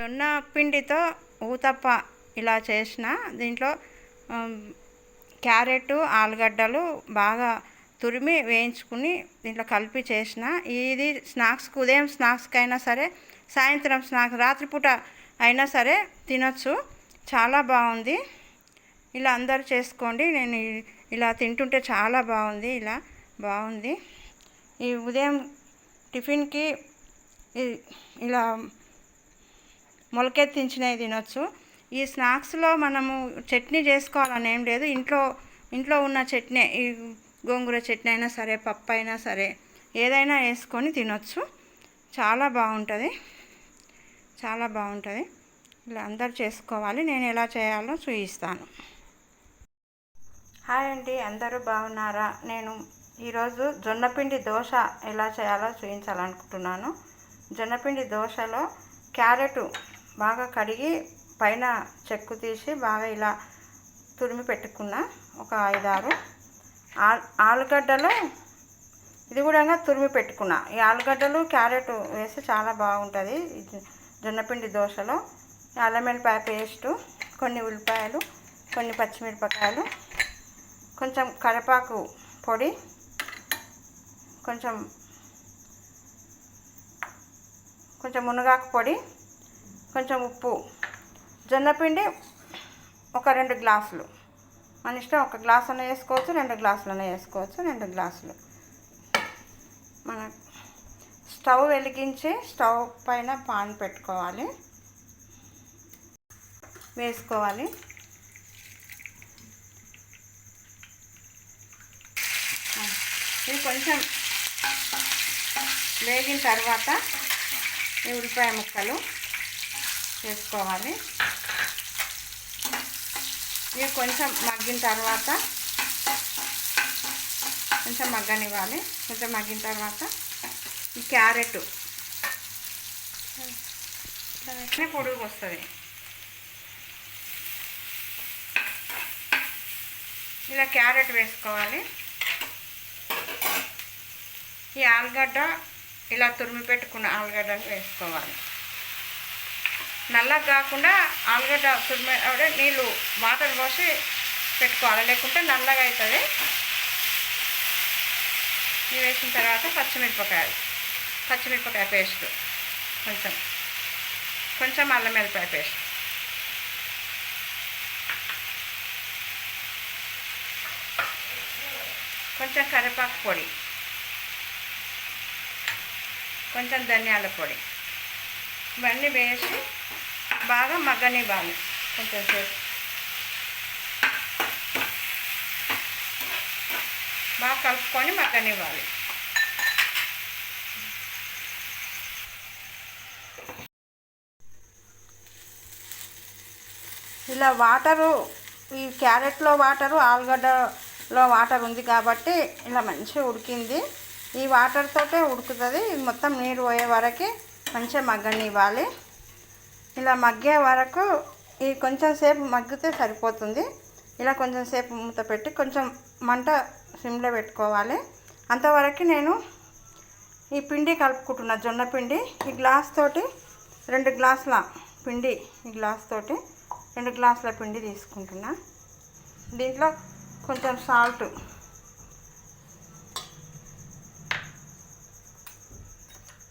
జొన్న పిండితో ఊతప్ప ఇలా చేసిన. దీంట్లో క్యారెట్ ఆలుగడ్డలు బాగా తురిమి వేయించుకుని దీంట్లో కలిపి చేసిన. ఇది స్నాక్స్కి ఉదయం స్నాక్స్కి అయినా సరే సాయంత్రం స్నాక్స్ రాత్రిపూట అయినా సరే తినొచ్చు. చాలా బాగుంది. ఇలా అందరు చేసుకోండి. నేను ఇలా తింటుంటే చాలా బాగుంది. ఇలా బాగుంది. ఈ ఉదయం టిఫిన్కి ఇలా మొలకెత్తించినవి తినొచ్చు. ఈ స్నాక్స్లో మనము చట్నీ చేసుకోవాలని ఏం లేదు. ఇంట్లో ఇంట్లో ఉన్న చట్నీ ఈ గోంగూర చట్నీ అయినా సరే పప్పు అయినా సరే ఏదైనా వేసుకొని తినొచ్చు. చాలా బాగుంటుంది. చాలా బాగుంటుంది. ఇలా అందరు చేసుకోవాలి. నేను ఎలా చేయాలో చూపిస్తాను హాయ్ అండి. అందరూ బాగున్నారా? నేను ఈరోజు జొన్నపిండి దోశ ఎలా చేయాలో చూపించాలనుకుంటున్నాను జొన్నపిండి దోశలో క్యారెట్ బాగా కడిగి పైన చెక్కు తీసి బాగా ఇలా తురిమి పెట్టుకున్న. ఒక ఐదారు. ఆలుగడ్డలు ఇది కూడా తురిమి పెట్టుకున్న. ఈ ఆలుగడ్డలు క్యారెట్ వేస్తే చాలా బాగుంటుంది. జొన్నపిండి దోశలో. అల్లమెల్లిపాయ పేస్టు కొన్ని ఉల్లిపాయలు కొన్ని పచ్చిమిరపకాయలు కొంచెం కరివేపాకు పొడి కొంచెం కొంచెం మునగాకు పొడి కొంచెం ఉప్పు. జొన్నపిండి ఒక రెండు గ్లాసులు. మన ఇష్టం ఒక గ్లాస్ అన్న వేసుకోవచ్చు రెండు గ్లాసులన్న వేసుకోవచ్చు రెండు గ్లాసులు. మన స్టవ్ వెలిగించి స్టవ్ పైన పాన్ పెట్టుకోవాలి. వేసుకోవాలి. ఇది కొంచెం వేగిన తర్వాత ఈ ఉల్లిపాయ ముక్కలు. వేసుకోవాలి ఇవి కొంచెం మగ్గిన తర్వాత కొంచెం మగ్గనివ్వాలి. కొంచెం మగ్గిన తర్వాత ఈ క్యారెట్. పొడుగు వస్తుంది. ఇలా క్యారెట్ వేసుకోవాలి. ఈ ఆలుగడ్డ ఇలా తురిమి పెట్టుకున్న ఆలుగడ్డను వేసుకోవాలి. నల్లగా కాకుండా ఆలుగడ్డ తురిమి నీళ్ళు వాటర్ పోసి పెట్టుకోవాలి. లేకుంటే నల్లగా అవుతుంది ఇవి వేసిన తర్వాత పచ్చిమిరపకాయలు పచ్చిమిరపకాయ పేస్ట్ కొంచెం కొంచెం అల్లం మిరపకాయ పేస్ట్. కొంచెం కరివేపాకు పొడి కొంచెం ధనియాల పొడి. ఇవన్నీ వేసి బాగా మగ్గనివ్వాలి. కొంచెం సేపు. బాగా కలుపుకొని మగ్గనివ్వాలి. ఇలా వాటరు ఈ క్యారెట్లో వాటరు ఆలుగడ్డలో వాటర్ ఉంది కాబట్టి ఇలా మంచిగా ఉడికింది. ఈ వాటర్తో ఉడుకుతుంది. మొత్తం నీరు పోయే వరకు మంచిగా మగ్గనివ్వాలి. ఇలా మగ్గే వరకు ఈ కొంచెం సేపు మగ్గితే సరిపోతుంది. ఇలా కొంచెం సేపు మూత పెట్టి కొంచెం మంట సిమ్లో పెట్టుకోవాలి. అంతవరకు నేను ఈ పిండి కలుపుకుంటున్న జొన్న పిండి. ఈ గ్లాస్ తోటి రెండు గ్లాసుల పిండి ఈ గ్లాస్ తోటి రెండు గ్లాసుల పిండి తీసుకుంటున్నా. దీంట్లో కొంచెం సాల్ట్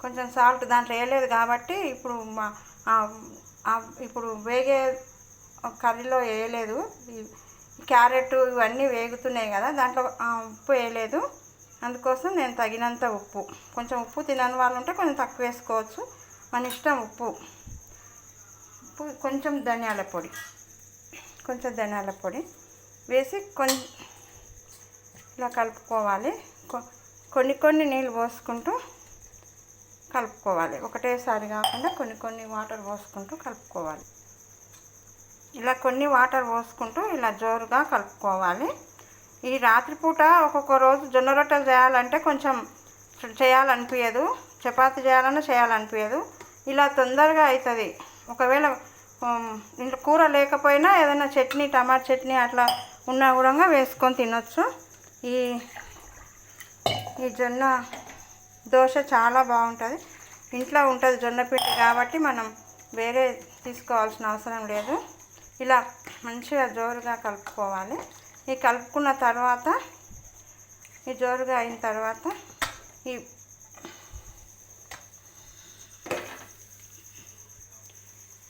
కొంచెం సాల్ట్ దాంట్లో వేయలేదు కాబట్టి ఇప్పుడు మా ఇప్పుడు వేగే కర్రీలో వేయలేదు. క్యారెట్ ఇవన్నీ వేగుతున్నాయి కదా దాంట్లో ఆ, ఉప్పు వేయలేదు. అందుకోసం నేను తగినంత ఉప్పు. కొంచెం ఉప్పు తినని వాళ్ళు ఉంటే కొంచెం తక్కువ వేసుకోవచ్చు. మన ఇష్టం ఉప్పు. ఉప్పు కొంచెం ధనియాల పొడి. కొంచెం ధనియాల పొడి వేసి కొంచెం ఇలా కలుపుకోవాలి. కొ- కొన్ని కొన్ని నీళ్ళు పోసుకుంటూ కలుపుకోవాలి. ఒకటేసారి కాకుండా కొన్ని కొన్ని వాటర్ పోసుకుంటూ కలుపుకోవాలి. ఇలా కొన్ని వాటర్ పోసుకుంటూ ఇలా జోరుగా కలుపుకోవాలి. ఈ రాత్రిపూట ఒక్కొక్క రోజు జొన్న రొట్టెలు చేయాలంటే కొంచెం చేయాలనిపించదు చపాతి చేయాలన్నా చేయాలనిపించదు ఇలా తొందరగా అవుతుంది ఒకవేళ ఇంట్లో కూర లేకపోయినా ఏదైనా చట్నీ టమాటా చట్నీ అట్లా ఉన్నా కూడా వేసుకొని తినొచ్చు. ఈ ఈ జొన్న దోశ చాలా బాగుంటుంది. ఇంట్లో ఉంటుంది జొన్నపిండి కాబట్టి మనం వేరే తీసుకోవాల్సిన అవసరం లేదు. ఇలా మంచిగా జోరుగా కలుపుకోవాలి. ఈ కలుపుకున్న తర్వాత ఈ జోరుగా అయిన తర్వాత ఈ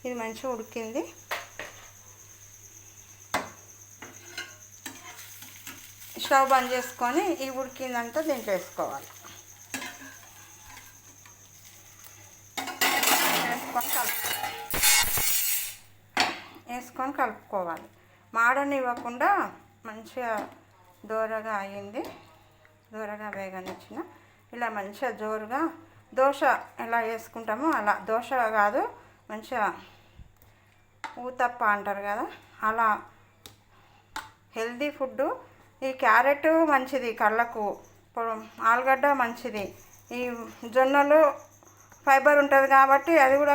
ఇది మంచిగా ఉడికింది. స్టవ్ బంద్ చేసుకొని ఈ ఉడికిందంతా దీంట్లో వేసుకోవాలి. వేసుకొని కలుపు వేసుకొని కలుపుకోవాలి. మాడనివ్వకుండా మంచిగా దూరగా అయింది దూరగా వేగనిచ్చిన. ఇలా మంచిగా జోరుగా దోశ ఎలా వేసుకుంటామో అలా. దోశ కాదు మంచిగా ఊతప్ప అంటారు కదా అలా. హెల్దీ ఫుడ్ ఈ క్యారెట్ మంచిది కళ్ళకు. ఆలుగడ్డ మంచిది. ఈ జొన్నలు ఫైబర్ ఉంటుంది కాబట్టి అది కూడా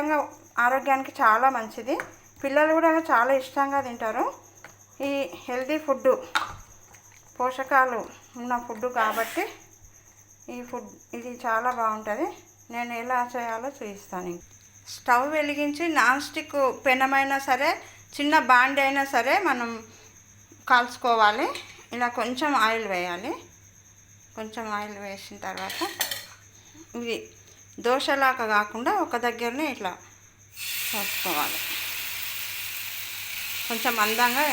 ఆరోగ్యానికి చాలా మంచిది. పిల్లలు కూడా చాలా ఇష్టంగా తింటారు. ఈ హెల్దీ ఫుడ్ పోషకాలు ఉన్న ఫుడ్ కాబట్టి ఈ ఫుడ్ ఇది చాలా బాగుంటుంది. నేను ఎలా చేయాలో చూపిస్తాను స్టవ్ వెలిగించి నాన్ స్టిక్ పెనమైనా సరే చిన్న బాండి అయినా సరే మనం కాల్చుకోవాలి. ఇలా కొంచెం ఆయిల్ వేయాలి. కొంచెం ఆయిల్ వేసిన తర్వాత ఇది దోశలాగా కాకుండా ఒక దగ్గరనే ఇట్లా చేసుకోవాలి. కొంచెం అందంగా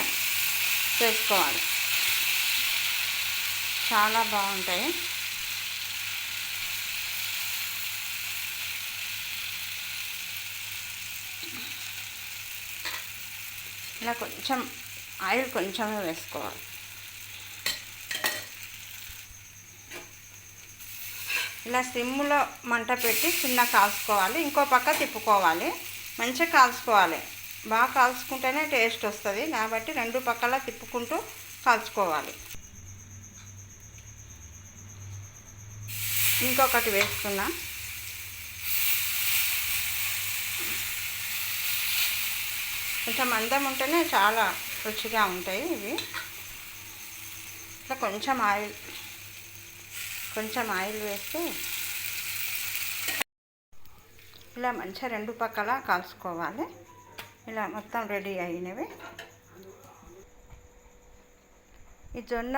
చేసుకోవాలి. చాలా బాగుంటాయి. ఇలా కొంచెం ఆయిల్ కొంచెమే వేసుకోవాలి. ఇలా సిమ్లో మంట పెట్టి చిన్న కాల్చుకోవాలి. ఇంకో పక్క తిప్పుకోవాలి. మంచిగా కాల్చుకోవాలి. బాగా కాల్చుకుంటేనే టేస్ట్ వస్తుంది. కాబట్టి రెండు పక్కల తిప్పుకుంటూ కాల్చుకోవాలి. ఇంకొకటి వేసుకున్నా కొంచెం అందం ఉంటేనే చాలా రుచిగా ఉంటాయి ఇవి. ఇట్లా కొంచెం ఆయిల్ కొంచెం ఆయిల్ వేస్తే ఇలా మంచిగా రెండు పక్కల కాల్చుకోవాలి. ఇలా మొత్తం రెడీ అయినవి. ఈ జొన్న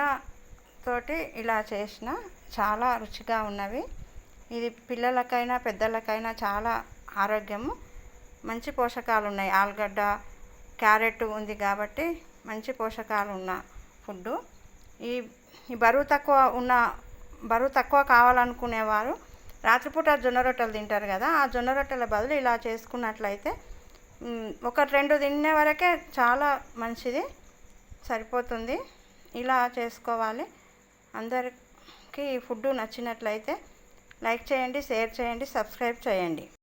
తోటి ఇలా చేసిన చాలా రుచిగా ఉన్నవి. ఇది పిల్లలకైనా పెద్దలకైనా చాలా ఆరోగ్యము. మంచి పోషకాలు ఉన్నాయి. ఆలుగడ్డ క్యారెట్ ఉంది కాబట్టి మంచి పోషకాలు ఉన్న ఫుడ్ ఈ ఈ బరువు తక్కువ ఉన్న బరువు తక్కువ కావాలనుకునేవారు. రాత్రిపూట జొన్న రొట్టెలు తింటారు కదా ఆ జొన్న రొట్టెల బదులు ఇలా చేసుకున్నట్లయితే ఒక రెండు తినే వరకే చాలా మంచిది సరిపోతుంది. ఇలా చేసుకోవాలి. అందరికీ ఈ ఫుడ్ నచ్చినట్లయితే లైక్ చేయండి షేర్ చేయండి సబ్స్క్రైబ్ చేయండి.